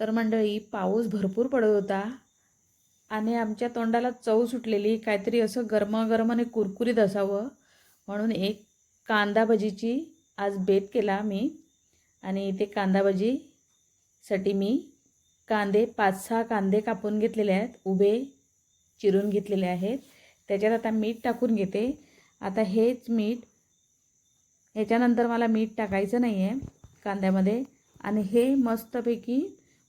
तर मंडळी पाऊस भरपूर पडत होता आणि आमच्या तोंडाला चव सुटलेली काहीतरी असं गरमागरम आणि कुरकुरीत असावं म्हणून एक कांदा भजीची आज बेत केला मी आणि ते कांदा भजीसाठी मी कांदे पाच सहा कांदे कापून घेतलेले आहेत उभे चिरून घेतलेले आहेत. त्याच्यात आता मीठ टाकून घेते. आता हेच मीठ ह्याच्यानंतर मला मीठ टाकायचं नाही आहे कांद्यामध्ये आणि हे मस्तपैकी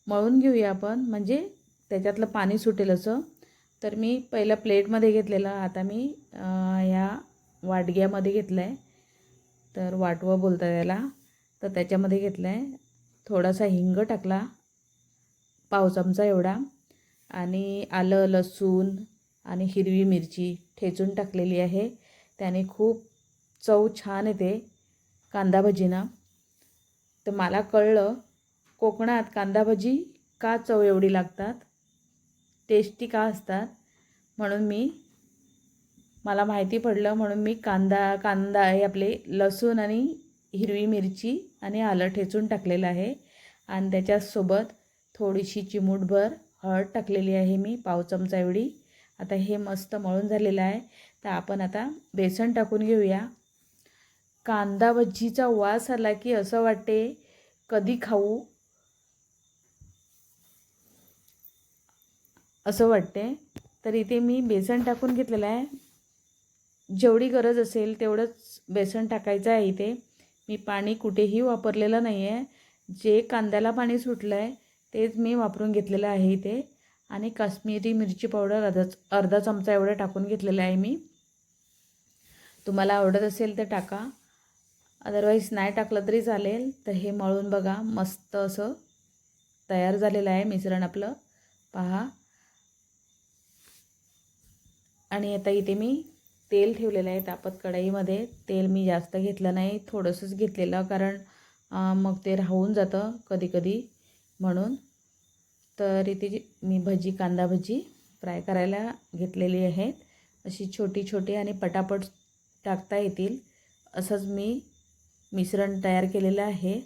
मळून घेऊया आपण. म्हणजे त्याच्यातलं पाणी सुटेल असं. तर मी पहिलं प्लेटमध्ये घेतलेलं. आता मी ह्या वाटग्यामध्ये घेतलं आहे तर वाटवं बोलता त्याला तर त्याच्यामध्ये घेतलं आहे थोडासा हिंग टाकला. पाव चमचा एवढा. आणि आलं लसूण आणि हिरवी मिरची ठेचून टाकलेली आहे. त्याने खूप चव छान येते कांदा भजीनं. तर मला कळलं कोकणात कांदा भजी का चव एवढी लागतात? टेस्टी का असतात? म्हणून मी मला माहिती पडलं म्हणून मी कांदा कांदा हे आपले लसूण आणि हिरवी मिरची आणि आलं ठेचून टाकलेलं आहे. आणि त्याच्यासोबत थोडीशी चिमूटभर हळद टाकलेली आहे मी पाव चमचा एवढी. आता हे मस्त मळून झालेलं आहे. तर आपण आता बेसन टाकून घेऊया. कांदा भजीचा वास आला की असं वाटते कधी खाऊ? असं वाटते. तर इथे मी बेसन टाकून घेतलेलं आहे. जेवढी गरज असेल तेवढंच बेसन टाकायचं आहे इथे. मी पाणी कुठेही वापरलेलं नाही आहे जे कांद्याला पाणी सुटलं आहे तेच मी वापरून घेतलेलं आहे इथे. आणि काश्मीरी मिरची पावडर अर्धा अर्धा चमचा एवढं टाकून घेतलेलं आहे मी. तुम्हाला आवडत असेल तर टाका. अदरवाईज नाही टाकलं तरी चालेल. तर हे मळून बघा. मस्त असं तयार झालेलं आहे मिश्रण आपलं. पहा. आणि आता इथे मी तेल ठेवलेलं आहे तापत कढईमध्ये. तेल मी जास्त घेतलं नाही थोडंसंच घेतलेलं कारण मग ते राहून जातं कधीकधी म्हणून. तर इथे जी मी भजी कांदा भजी फ्राय करायला घेतलेली आहेत. अशी छोटी छोटी आणि पटापट टाकता येतील असंच मी मिश्रण तयार केलेलं आहे.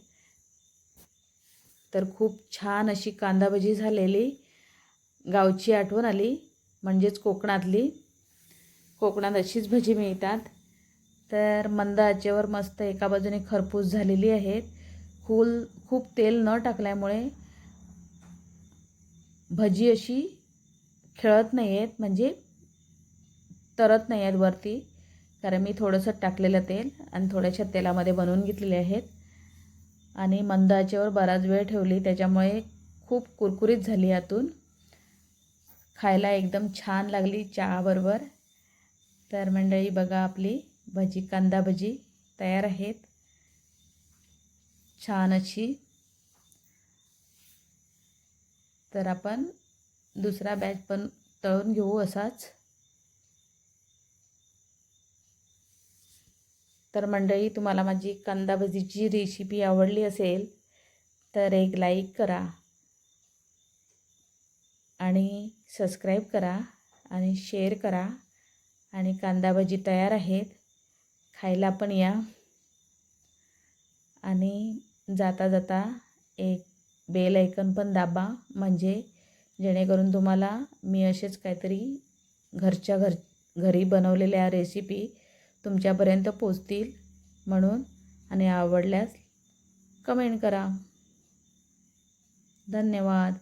तर खूप छान अशी कांदा भजी झालेली. गावची आठवण आली म्हणजेच कोकणातली. कोकणात अशीच भजी मिळतात. तर मंद आचेवर मस्त एका बाजूने खरपूस झालेली आहेत. खूल खूप तेल न टाकल्यामुळे भजी अशी खेळत नाही आहेत म्हणजे तरत नाही आहेत वरती. कारण मी थोडंसं टाकलेलं तेल आणि थोड्याशा तेलामध्ये बनवून घेतलेले आहेत. आणि मंद आचेवर बराच वेळ ठेवली त्याच्यामुळे खूप कुरकुरीत झाली यातून खायला एकदम छान लागली चहाबरोबर. तर मंडळी बघा आपली भजी कांदा भजी तयार आहेत. छान अशी. तर आपण दुसरा बॅच पण तळून घेऊ असाच. तर मंडळी तुम्हाला माझी कांदा भजीची रेसिपी आवडली असेल तर एक लाईक करा आणि सबस्क्राईब करा आणि शेअर करा. आणि कांदा भजी तयार आहेत. खायला पण या. आणि जाता जाता एक बेल ऐकन पण दाबा. म्हणजे जेणेकरून तुम्हाला मी असेच काहीतरी घरच्या घर घरी बनवलेल्या रेसिपी तुमच्यापर्यंत पोचतील म्हणून आणि आवडल्यास कमेंट करा. धन्यवाद.